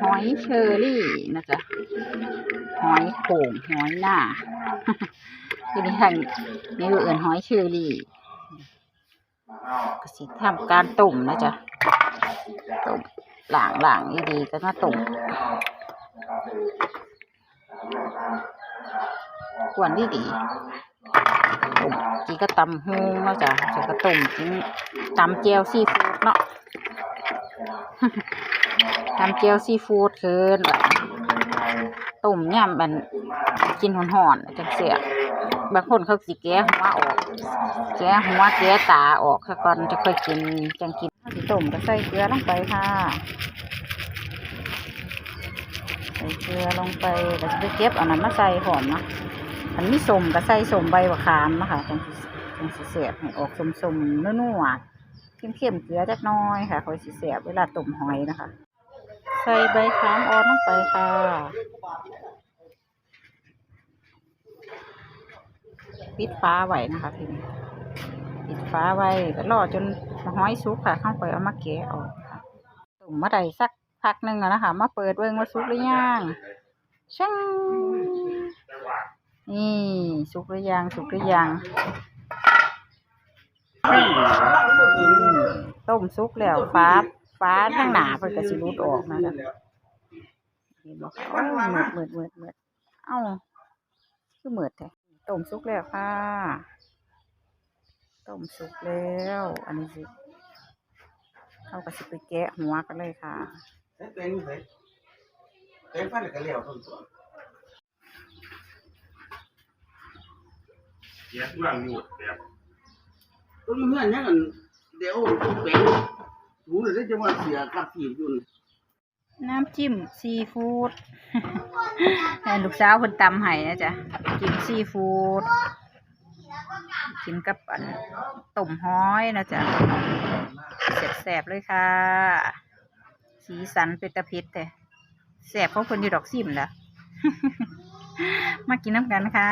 หอยเชอรี่นะจ๊ะหอยโข่งหอยหน้าทีนี้ทางนี่เอื่นหอยเชอรี่ก็สิทำการต้มนะจ๊ะต้มหลางหลางดีๆก็มาต้มกวนดีดีๆต้มจีก็ตำฮูงนะจ๊ะจะก็ต้มกินตำเจียวซีฟู้ดเนาะ ทำเจียวซีฟู้ดคืนแบบต้มยำมันกินหอนๆจังเสียบางคนเขาสิแก้หัวออก แก้หัวแก้ตาออกซะก่อนจะค่อยกินจังกินสิต้มก็ใส่เกลือลงไปค่ะใส่เกลือลงไปแล้วจะไปเก็บเอานั้นมาใส่หอมเนาะมันมีสมก็ใส่สมใบมะขามนะคะจังจังสิเสียบให้ออกสมๆนัวๆเข้มๆเกลือจักน้อยค่ะคอยสิเสียบเวลาต้มหอยนะคะ ใส่ใบขามอ่อนลงไปค่ะ ปิดฟ้าไว้นะคะทีนี้ปิดฟ้าไว้ก็รอจนหอยสุกค่ะ เข้าไปเอามาแกะออกค่ะตุ่มมาได้สักพักหนึ่งแล้วนะคะ มาเปิดเบิ่งว่าสุกหรือยังช่างนี่สุกหรือยังสุกหรือยังต้มสุกแล้วฟ้า ฟ้าทั้งหนาเพิ่นก็สิรุดออกนะจ๊ะเห็นบ่คะโอ้ยมืดมืดมืดมืดเอ้าคือมืดแท้ต้มสุกแล้วค่ะต้มสุกแล้ว อันนี้สิเข้ากับสิไปแกะหัวกันเลยค่ะเต็งเต็งเต็งฟันก็เลี้ยวต้นตัวเสียเรื่องอยู่แบบต้นเพื่อนยังกันเดี๋ยวต้นเป็น หูเลยได้จะว่าเสียกับผีอยู่น้ำจิ้มซีฟู้ดแม่ลูกสาวคนตำให้นะจ๊ะจิ้มซีฟู้ดกินกับอันต้มห้อยนะจ๊ะแสบๆเลยค่ะ สีสันเป็นตะเพิดแต่แสบเพราะคนอยู่ดอกซิมแล้วมากินน้ำกันค่ะ